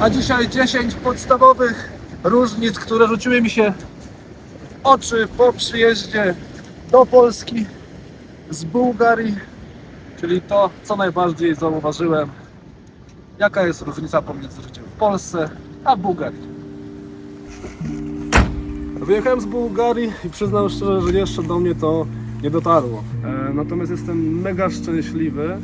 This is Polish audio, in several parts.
A dzisiaj 10 podstawowych różnic, które rzuciły mi się w oczy po przyjeździe do Polski z Bułgarii, czyli to, co najbardziej zauważyłem, jaka jest różnica pomiędzy życiem w Polsce a Bułgarii. Wyjechałem z Bułgarii i przyznam szczerze, że jeszcze do mnie to nie dotarło. E, natomiast jestem mega szczęśliwy, e,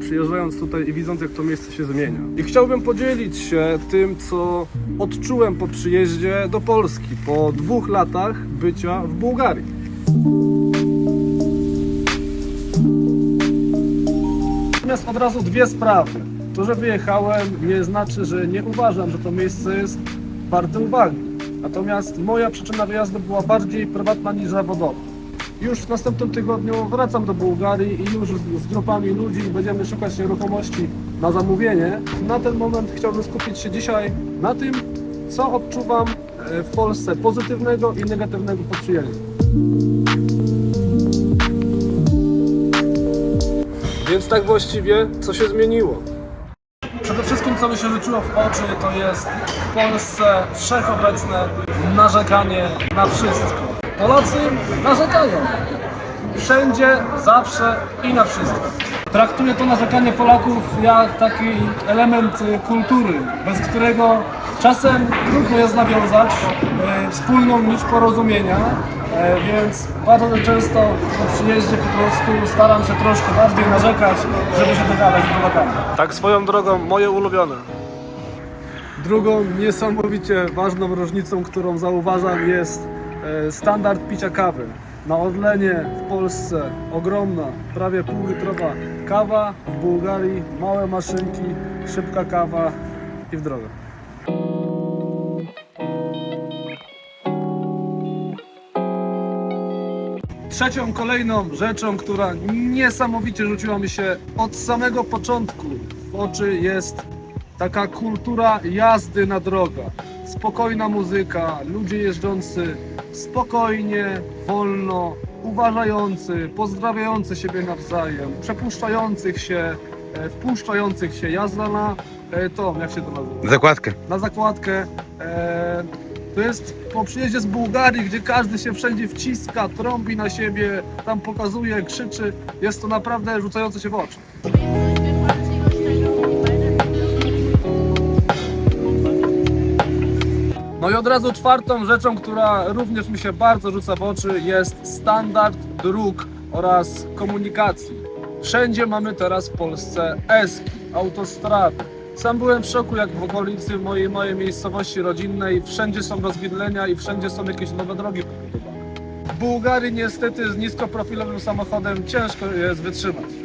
przyjeżdżając tutaj i widząc, jak to miejsce się zmienia. I chciałbym podzielić się tym, co odczułem po przyjeździe do Polski, po dwóch latach bycia w Bułgarii. Natomiast od razu dwie sprawy. To, że wyjechałem, nie znaczy, że nie uważam, że to miejsce jest warte uwagi. Natomiast moja przyczyna wyjazdu była bardziej prywatna niż zawodowa. Już w następnym tygodniu wracam do Bułgarii i już z, z grupami ludzi będziemy szukać nieruchomości na zamówienie. Na ten moment chciałbym skupić się dzisiaj na tym, co odczuwam e, w Polsce pozytywnego i negatywnego po przyjeździe. Więc tak właściwie, co się zmieniło? Przede wszystkim, co mi się rzuciło w oczy, to jest w Polsce wszechobecne narzekanie na wszystko. Polacy narzekają. Wszędzie, zawsze i na wszystko. Traktuję to narzekanie Polaków jak taki element y, kultury, bez którego czasem trudno jest nawiązać e, wspólną nić porozumienia, e, więc bardzo często po przyjeździe po prostu staram się troszkę bardziej narzekać, żeby się dogadać z Polakami. Tak swoją drogą, moje ulubione. Drugą niesamowicie ważną różnicą, którą zauważam jest standard picia kawy. Na Orlenie w Polsce ogromna, prawie półlitrowa kawa, w Bułgarii małe maszynki, szybka kawa i w drogę. Trzecią kolejną rzeczą, która niesamowicie rzuciła mi się od samego początku w oczy jest taka kultura jazdy na drogach. Spokojna muzyka, ludzie jeżdżący spokojnie, wolno, uważający, pozdrawiający siebie nawzajem, przepuszczających się, e, wpuszczających się. Jazda na e, to, jak się to nazywa? Zakładkę. na zakładkę. E, to jest po przyjeździe z Bułgarii, gdzie każdy się wszędzie wciska, trąbi na siebie, tam pokazuje, krzyczy. Jest to naprawdę rzucające się w oczy. No i od razu czwartą rzeczą, która również mi się bardzo rzuca w oczy, jest standard dróg oraz komunikacji. Wszędzie mamy teraz w Polsce eski, autostrady. Sam byłem w szoku, jak w okolicy mojej, mojej miejscowości rodzinnej wszędzie są rozwidlenia i wszędzie są jakieś nowe drogi. W Bułgarii niestety z niskoprofilowym samochodem ciężko jest wytrzymać.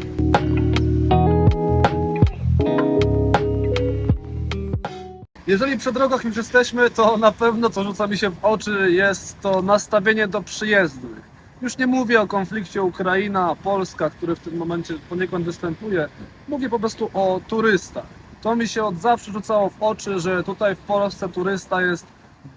Jeżeli przy drogach już jesteśmy, to na pewno co rzuca mi się w oczy jest to nastawienie do przyjezdnych. Już nie mówię o konflikcie Ukraina-Polska, który w tym momencie poniekąd występuje. Mówię po prostu o turystach. To mi się od zawsze rzucało w oczy, że tutaj w Polsce turysta jest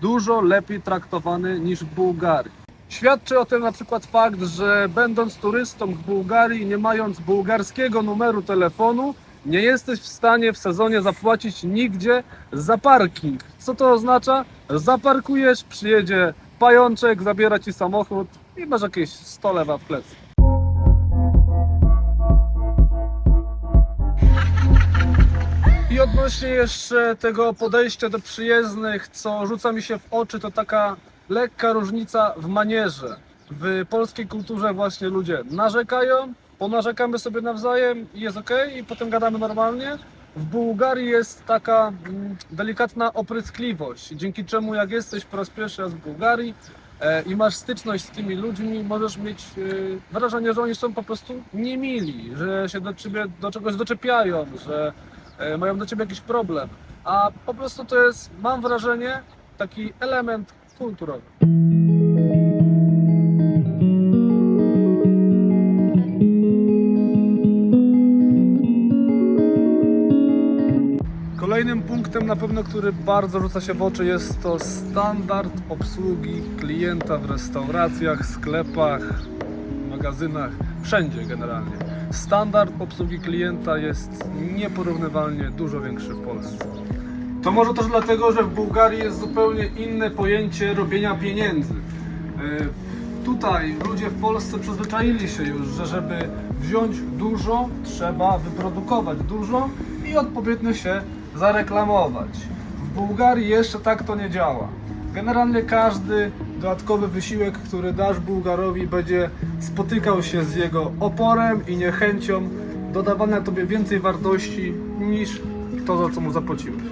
dużo lepiej traktowany niż w Bułgarii. Świadczy o tym na przykład fakt, że będąc turystą w Bułgarii, nie mając bułgarskiego numeru telefonu, nie jesteś w stanie w sezonie zapłacić nigdzie za parking. Co to oznacza? Zaparkujesz, przyjedzie pajączek, zabiera ci samochód i masz jakieś 100 lewa w plecy. I odnośnie jeszcze tego podejścia do przyjezdnych, co rzuca mi się w oczy, to taka lekka różnica w manierze. W polskiej kulturze właśnie ludzie narzekają, ponarzekamy sobie nawzajem i jest ok, i potem gadamy normalnie. W Bułgarii jest taka mm, delikatna opryskliwość, dzięki czemu jak jesteś po raz pierwszy raz w Bułgarii e, i masz styczność z tymi ludźmi, możesz mieć e, wrażenie, że oni są po prostu niemili, że się do ciebie do czegoś doczepiają, że e, mają do ciebie jakiś problem. A po prostu to jest, mam wrażenie, taki element kulturowy. Kolejnym punktem na pewno, który bardzo rzuca się w oczy jest to standard obsługi klienta w restauracjach, sklepach, magazynach, wszędzie generalnie. Standard obsługi klienta jest nieporównywalnie dużo większy w Polsce. To może też dlatego, że w Bułgarii jest zupełnie inne pojęcie robienia pieniędzy. E, Tutaj ludzie w Polsce przyzwyczaili się już, że żeby wziąć dużo, trzeba wyprodukować dużo i odpowiednio się zareklamować. W Bułgarii jeszcze tak to nie działa. Generalnie każdy dodatkowy wysiłek, który dasz Bułgarowi, będzie spotykał się z jego oporem i niechęcią dodawania tobie więcej wartości niż to, za co mu zapłaciłeś.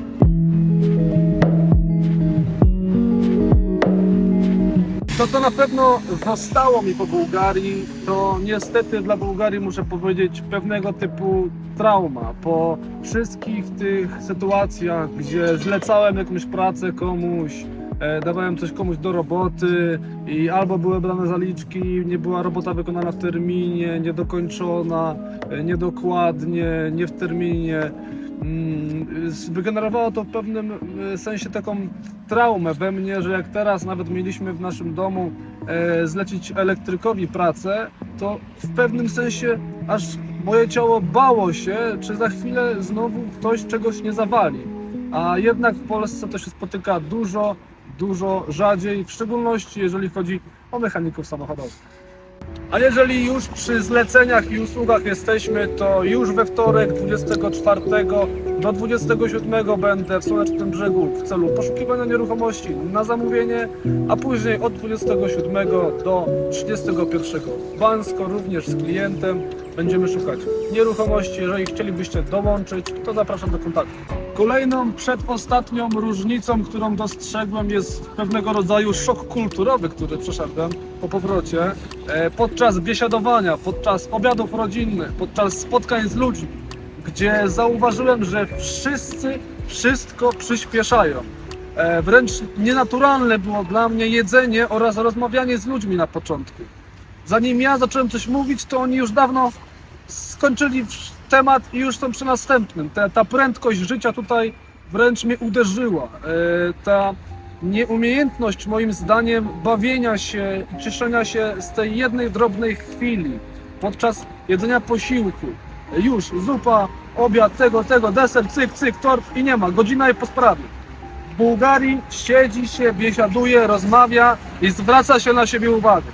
To, co na pewno zostało mi po Bułgarii, to niestety dla Bułgarii muszę powiedzieć pewnego typu trauma. Po wszystkich tych sytuacjach, gdzie zlecałem jakąś pracę komuś, e, dawałem coś komuś do roboty i albo były brane zaliczki, nie była robota wykonana w terminie, niedokończona, e, niedokładnie, nie w terminie. Wygenerowało to w pewnym e, sensie taką traumę we mnie, że jak teraz nawet mieliśmy w naszym domu e, zlecić elektrykowi pracę, to w pewnym sensie aż moje ciało bało się, czy za chwilę znowu ktoś czegoś nie zawali. A jednak w Polsce to się spotyka dużo, dużo rzadziej, w szczególności jeżeli chodzi o mechaników samochodowych. A jeżeli już przy zleceniach i usługach jesteśmy, to już we wtorek 24 do 27 będę w Słonecznym Brzegu w celu poszukiwania nieruchomości na zamówienie, a później od 27 do 31 w Bansko również z klientem będziemy szukać nieruchomości. Jeżeli chcielibyście dołączyć, to zapraszam do kontaktu. Kolejną, przedostatnią różnicą, którą dostrzegłem jest pewnego rodzaju szok kulturowy, który przeszedłem po powrocie. E, Podczas biesiadowania, podczas obiadów rodzinnych, podczas spotkań z ludźmi, gdzie zauważyłem, że wszyscy wszystko przyspieszają. E, Wręcz nienaturalne było dla mnie jedzenie oraz rozmawianie z ludźmi na początku. Zanim ja zacząłem coś mówić, to oni już dawno skończyli temat i już są przy następnym. Ta, ta prędkość życia tutaj wręcz mnie uderzyła. E, ta nieumiejętność, moim zdaniem, bawienia się i cieszenia się z tej jednej drobnej chwili podczas jedzenia posiłku. Już zupa, obiad, tego, tego, deser, cyk, cyk, tort i nie ma. Godzina i po sprawie. W Bułgarii siedzi się, biesiaduje, rozmawia i zwraca się na siebie uwagę.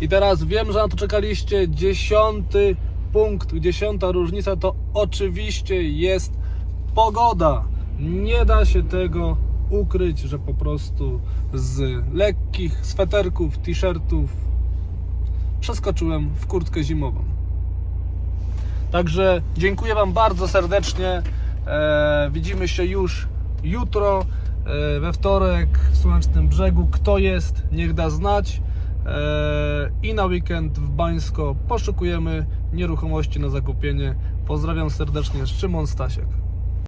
I teraz wiem, że na to czekaliście. Dziesiąty punkt, dziesiąta różnica to oczywiście jest pogoda. Nie da się tego ukryć, że po prostu z lekkich sweterków, t-shirtów przeskoczyłem w kurtkę zimową. Także dziękuję Wam bardzo serdecznie. E, widzimy się już jutro, e, we wtorek w Słonecznym Brzegu. Kto jest, niech da znać. E, I na weekend w Bańsko poszukujemy nieruchomości na zakupienie. Pozdrawiam serdecznie, Szymon Stasiek.